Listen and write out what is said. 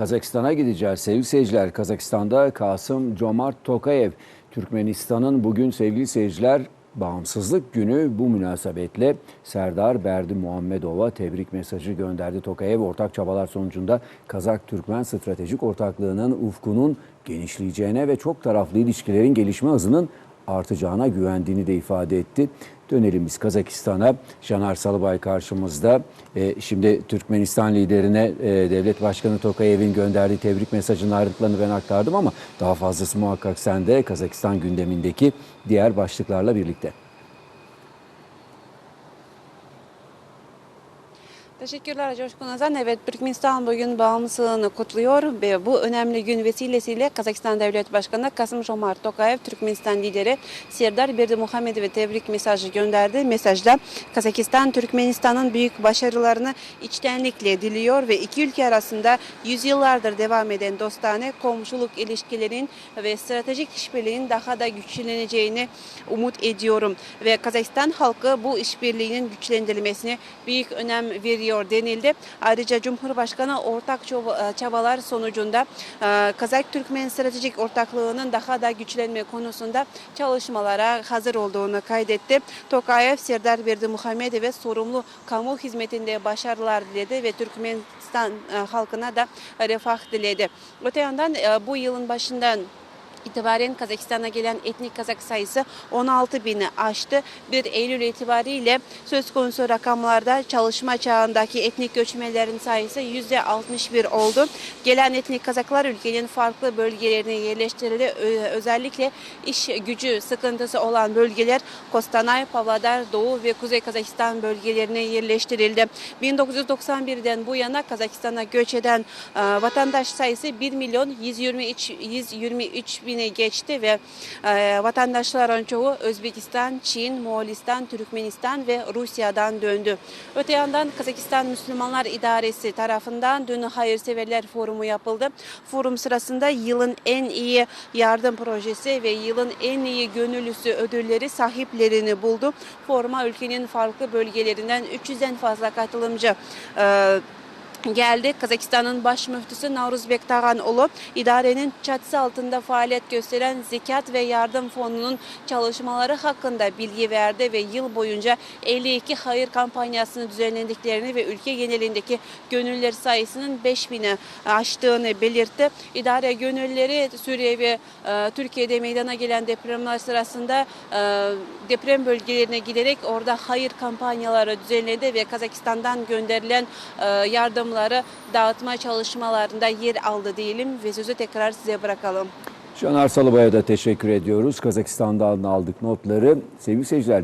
Kazakistan'a gideceğiz sevgili seyirciler. Kazakistan'da Kasım Comart Tokayev, Türkmenistan'ın bugün sevgili seyirciler Bağımsızlık günü bu münasebetle Serdar Berdi Muhammedova tebrik mesajı gönderdi. Tokayev ortak çabalar sonucunda Kazak-Türkmen stratejik ortaklığının ufkunun genişleyeceğine ve çok taraflı ilişkilerin gelişme hızının artacağına güvendiğini de ifade etti. Dönelim biz Kazakistan'a. Caner Salıbay karşımızda. Ee, şimdi Türkmenistan liderine e, Devlet Başkanı Tokayev'in gönderdiği tebrik mesajının ayrıntılarını ben aktardım ama daha fazlası muhakkak sende Kazakistan gündemindeki diğer başlıklarla birlikte. Teşekkürler Coşkun Azan. Evet Türkmenistan bugün bağımsızlığını kutluyor ve bu önemli gün vesilesiyle Kazakistan Devlet Başkanı Kasım Jomart Tokayev Türkmenistan lideri Serdar Berdimuhamedov'a tebrik mesajı gönderdi. Mesajda Kazakistan Türkmenistan'ın büyük başarılarını içtenlikle diliyor ve iki ülke arasında yüzyıllardır devam eden dostane komşuluk ilişkilerinin ve stratejik işbirliğinin daha da güçleneceğini umut ediyorum ve Kazakistan halkı bu işbirliğinin güçlendirilmesine büyük önem veriyor denildi. Ayrıca Cumhurbaşkanı ortak çaba- çabalar sonucunda e, Kazak-Türkmen stratejik ortaklığının daha da güçlenme konusunda çalışmalara hazır olduğunu kaydetti. Tokayev, Serdar Berdi Muhammedov'e sorumlu kamu hizmetinde başarılar diledi ve Türkmenistan e, halkına da refah diledi. Öte yandan e, bu yılın başından itibaren Kazakistan'a gelen etnik Kazak sayısı 16 bini aştı. 1 Eylül itibariyle söz konusu rakamlarda çalışma çağındaki etnik göçmenlerin sayısı %61 oldu. Gelen etnik Kazaklar ülkenin farklı bölgelerine yerleştirildi. Özellikle iş gücü sıkıntısı olan bölgeler Kostanay, Pavlodar, Doğu ve Kuzey Kazakistan bölgelerine yerleştirildi. 1991'den bu yana Kazakistan'a göç eden e, vatandaş sayısı 1 milyon 123, 123 bini geçti ve e, vatandaşların çoğu Özbekistan, Çin, Moğolistan, Türkmenistan ve Rusya'dan döndü. Öte yandan Kazakistan Müslümanlar İdaresi tarafından dün Hayırseverler Forumu yapıldı. Forum sırasında yılın en iyi yardım projesi ve yılın en iyi gönüllüsü ödülleri sahiplerini buldu. Foruma ülkenin farklı bölgelerinden 300'den fazla katılımcı e, geldi. Kazakistan'ın baş müftüsü Navruzbek Tağanoğlu idarenin çatısı altında faaliyet gösteren Zekat ve Yardım Fonu'nun çalışmaları hakkında bilgi verdi ve yıl boyunca 52 hayır kampanyasını düzenlendiklerini ve ülke genelindeki gönüller sayısının 5000'i aştığını belirtti. İdare gönülleri Suriye ve e, Türkiye'de meydana gelen depremler sırasında e, deprem bölgelerine giderek orada hayır kampanyaları düzenledi ve Kazakistan'dan gönderilen e, yardımları dağıtma çalışmalarında yer aldı diyelim ve sözü tekrar size bırakalım. Caner Salıbay'a da teşekkür ediyoruz. Kazakistan'dan aldık notları. Sevgili seyirciler